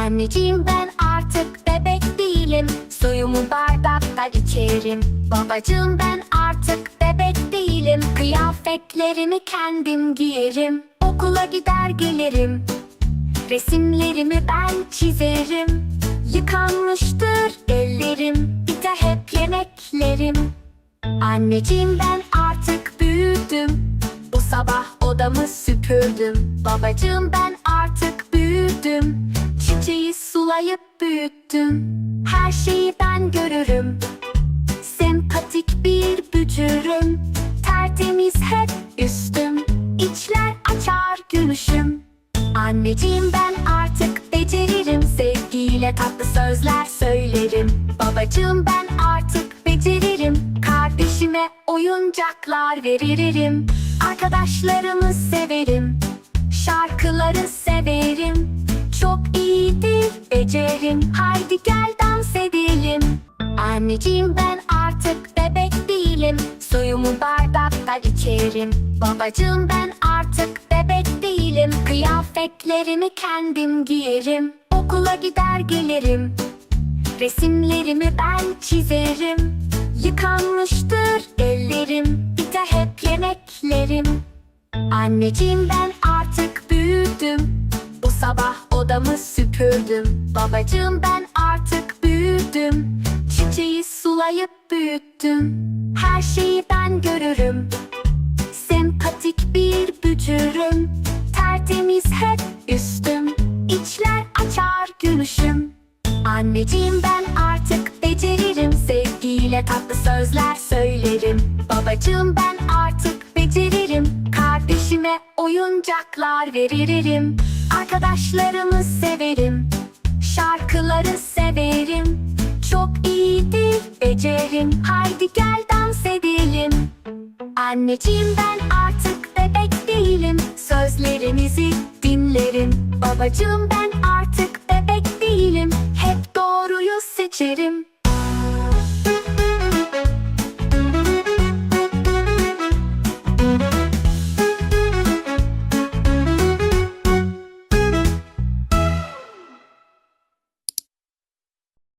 Anneciğim ben artık bebek değilim. Suyumu bardakta içerim. Babacığım ben artık bebek değilim. Kıyafetlerimi kendim giyerim. Okula gider gelirim. Resimlerimi ben çizerim. Yıkanmıştır ellerim. Bir de hep yemeklerim. Anneciğim ben artık büyüdüm. Bu sabah odamı süpürdüm. Babacığım ben Sulayıp büyüttüm. Her şeyi ben görürüm. Sempatik bir bücürüm. Tertemiz hep üstüm. İçler açar gülüşüm. Anneciğim ben artık beceririm. Sevgiyle tatlı sözler söylerim. Babacığım ben artık beceririm. Kardeşime oyuncaklar veririm Arkadaşlarımı severim. Şarkıları severim becerim Haydi gel dans edelim. Anneciğim ben artık bebek değilim. Suyumu bardakta içerim. Babacığım ben artık bebek değilim. Kıyafetlerimi kendim giyerim. Okula gider gelirim. Resimlerimi ben çizerim. Yıkanmıştır ellerim. Bir de hep yemeklerim. Anneciğim ben artık büyüdüm Sabah odamı süpürdüm. Babacığım ben artık büyüdüm. Çiçeği sulayıp büyüttüm. Her şeyi ben görürüm. Sempatik bir bücürüm. Tertemiz hep üstüm. İçler açar gülüşüm. Anneciğim ben artık beceririm. Sevgiyle tatlı sözler söylerim. Babacığım ben artık beceririm. Kardeşime oyuncaklar veririm Arkadaşlarımı severim Şarkıları severim. Çok iyidir becerim. Haydi gel dans edelim. Anneciğim ben artık bebek değilim. Sözlerinizi dinlerim. Babacığım ben artık bebek değilim. Hep doğruyu seçerim.